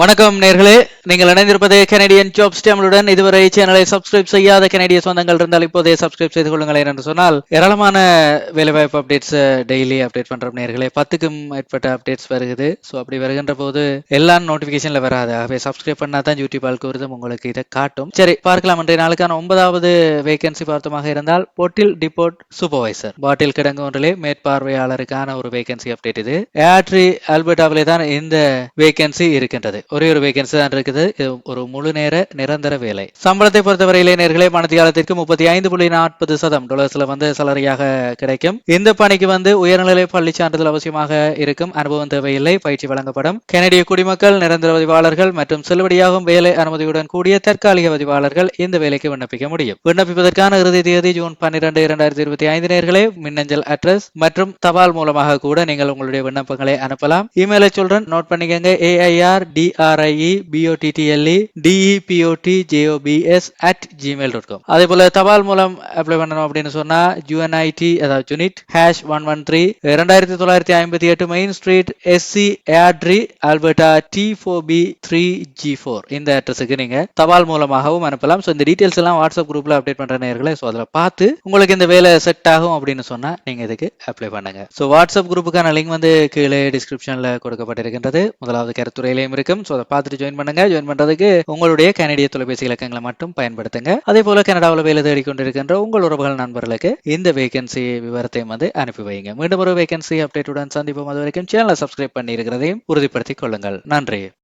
வணக்கம் நேர்களே. நீங்கள் இணைந்திருப்பது கெனடியன் ஜாப்ஸ் சேனலுடன் இதுவரை சேனலை சப்ஸ்கிரைப் செய்யாத கெனடிய சொந்தங்கள் இருந்தால் இப்போதே சப்ஸ்கிரைப் செய்து கொள்ளுங்கள் என்று சொன்னால் ஏராளமான வேலைவாய்ப்பு அப்டேட்ஸ் டெய்லி அப்டேட் பண்ற நேர்களே. பத்துக்கும் மேற்பட்ட அப்டேட்ஸ் வருகுது. ஸோ அப்படி வருகின்ற போது எல்லாம் நோட்டிபிகேஷன்ல வராது. ஆகவே சப்ஸ்கிரைப் பண்ணா தான் யூடியூப் அல்கோரிதம் உங்களுக்கு இதை காட்டும். சரி பார்க்கலாம். இன்றைய நாளுக்கான ஒன்பதாவது வேகன்சி பார்த்தமாக இருந்தால் போட்டில் டிபோர்ட் சூப்பர்வைசர் பாட்டில் கிடங்கு ஒன்றிலே மேற்பார்வையாளருக்கான ஒரு வேகன்சி அப்டேட் இது. ஏட்ரி ஆல்பர்டாவிலே தான் இந்த வேகன்சி இருக்கின்றது. ஒரே ஒரு வேகன்சி தான் இருக்குது. ஒரு முழு நேர நிரந்தர வேலை. சம்பளத்தை பொறுத்தவரையிலே நேர்களே மனத்தியாலத்திற்கு முப்பத்தி ஐந்து புள்ளி நாற்பது சதம் டாலர்ஸ்ல வந்து சலரியாக கிடைக்கும். இந்த பணிக்கு வந்து உயர்நிலை பள்ளி சான்றிதழ் அவசியமாக இருக்கும். அனுபவம் தேவையில்லை பயிற்சி வழங்கப்படும். கனடிய குடிமக்கள் நிரந்தர பதிவாளர்கள் மற்றும் செல்லுபடியாகும் வேலை அனுமதியுடன் கூடிய தற்காலிக பதிவாளர்கள் இந்த வேலைக்கு விண்ணப்பிக்க முடியும். விண்ணப்பிப்பதற்கான இறுதி தேதி ஜூன் பன்னிரண்டு இரண்டாயிரத்தி இருபத்தி ஐந்து நேர்களே மின்னஞ்சல் அட்ரஸ் மற்றும் தபால் மூலமாக கூட நீங்கள் உங்களுடைய விண்ணப்பங்களை அனுப்பலாம். இமெயிலை சொல்றேன் நோட் பண்ணிக்கங்க AIR IE BOTTLE DEPOT JOBS at Gmail dot com அதே போல தபால் மூலம் அப்ளை பண்ணணும் அப்படின்னு சொன்னா யூஎன்ஐடி அதாவது unit hash one one three இரண்டாயிரத்தி தொள்ளாயிரத்தி ஐம்பத்தி எட்டு main street SC Airdrie Alberta T four B three G four இந்த அட்ரஸுக்கு நீங்க தபால் மூலமாகவும் அனுப்பலாம். ஸோ இந்த டீட்டெயில்ஸ் எல்லாம் வாட்ஸ்அப் குரூப்ல அப்டேட் பண்ற நேர்களை ஸோ அதில் பார்த்து உங்களுக்கு இந்த வேலை செட் ஆகும் அப்படின்னு சொன்னா நீங்க இதுக்கு அப்ளை பண்ணுங்க. ஸோ வாட்ஸ்அப் குரூப்புக்கான லிங்க் வந்து கீழே டிஸ்கிரிப்ஷன்ல கொடுக்கப்பட்டிருக்கின்றது. முதலாவது கருத்துறையிலையும் இருக்கும். ஸோ அதை பார்த்துட்டு ஜாயின் பண்ணுங்க. ஜாயின் பண்றதுக்கு உங்களுடைய கனடிய தொலைபேசி இலக்கங்களை மட்டும் பயன்படுத்துங்க. அதே போல கனடாவில் வேலை தேடிக்கொண்டிருக்கின்ற உங்கள் உறவுகள் நண்பர்களுக்கு இந்த வேகன்சி விவரத்தையும் வந்து அனுப்பி வைங்க மீண்டும் ஒரு வேகன்சி அப்டேட்டுடன் சந்திப்போம். அது வரைக்கும் சேனலை சப்ஸ்கிரைப் பண்ணி இருக்கிறதையும் உறுதிப்படுத்திக் கொள்ளுங்கள். நன்றி.